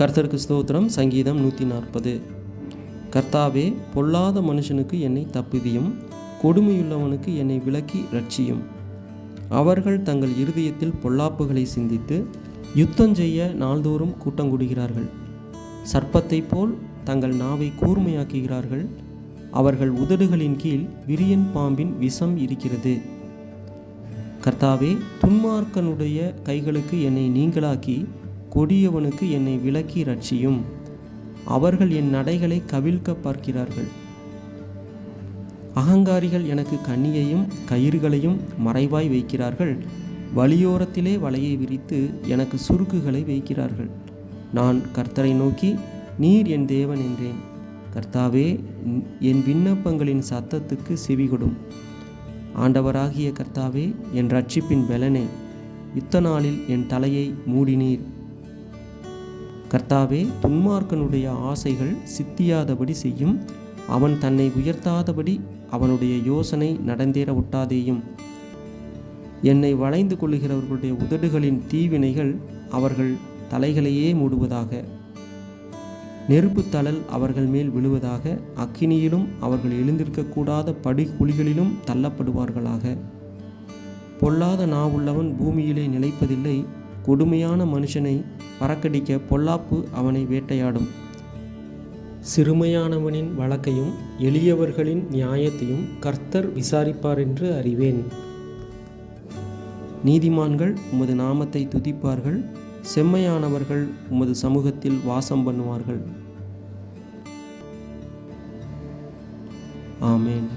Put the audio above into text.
கர்த்தருக்கு ஸ்தோத்திரம். சங்கீதம் நூற்றி நாற்பது கர்த்தாவே பொல்லாத மனுஷனுக்கு என்னை தப்புவியும் கொடுமையுள்ளவனுக்கு என்னை விலக்கி ரட்சியும் அவர்கள் தங்கள் இருதயத்தில் பொல்லாப்புகளை சிந்தித்து யுத்தம் செய்ய நாள்தோறும் கூட்டங்கூடுகிறார்கள் சர்ப்பத்தைப் போல் தங்கள் நாவை கூர்மையாக்குகிறார்கள். அவர்கள் உதடுகளின் கீழ் விரியன் பாம்பின் விஷம் இருக்கிறது. கர்த்தாவே துன்மார்க்கனுடைய கைகளுக்கு என்னை நீங்களாக்கி கொடியவனுக்கு என்னை விலக்கி ரட்சியும் அவர்கள் என் நடைகளை கவிழ்க்க பார்க்கிறார்கள். அகங்காரிகள் எனக்கு கண்ணியையும் கயிறுகளையும் மறைவாய் வைக்கிறார்கள். வழியோரத்திலே வலையை விரித்து எனக்கு சுருக்குகளை வைக்கிறார்கள். நான் கர்த்தரை நோக்கி நீர் என் தேவன் என்றேன். கர்த்தாவே என் விண்ணப்பங்களின் சத்தத்துக்கு செவிகொடும். ஆண்டவராகிய கர்த்தாவே என் ரட்சிப்பின் பலனே. யுத்த நாளில் என் தலையை மூடினீர். கர்த்தாவே துன்மார்க்கனுடைய ஆசைகள் சித்தியாதபடி செய்யும். அவன் தன்னை உயர்த்தாதபடி அவனுடைய யோசனை நடந்தேற ஒட்டாதேயும். என்னை வளைந்து கொள்ளுகிறவர்களுடைய உதடுகளின் தீவினைகள் அவர்கள் தலைகளையே மூடுவதாக. நெருப்பு அவர்கள் மேல் விழுவதாக. அக்கினியிலும் அவர்கள் எழுந்திருக்கக்கூடாத படுகுழிகளிலும் தள்ளப்படுவார்களாக. பொல்லாத நாவுள்ளவன் பூமியிலே நிலைப்பதில்லை. கொடுமையான மனுஷனை பறக்கடிக்க பொல்லாப்பு அவனை வேட்டையாடும். சிறுமையானவனின் வழக்கையும் எளியவர்களின் நியாயத்தையும் கர்த்தர் விசாரிப்பார் என்று அறிவேன். நீதிமான்கள் உமது நாமத்தை துதிப்பார்கள் செம்மையானவர்கள் உமது சமூகத்தில் வாசம் பண்ணுவார்கள். ஆமேன்.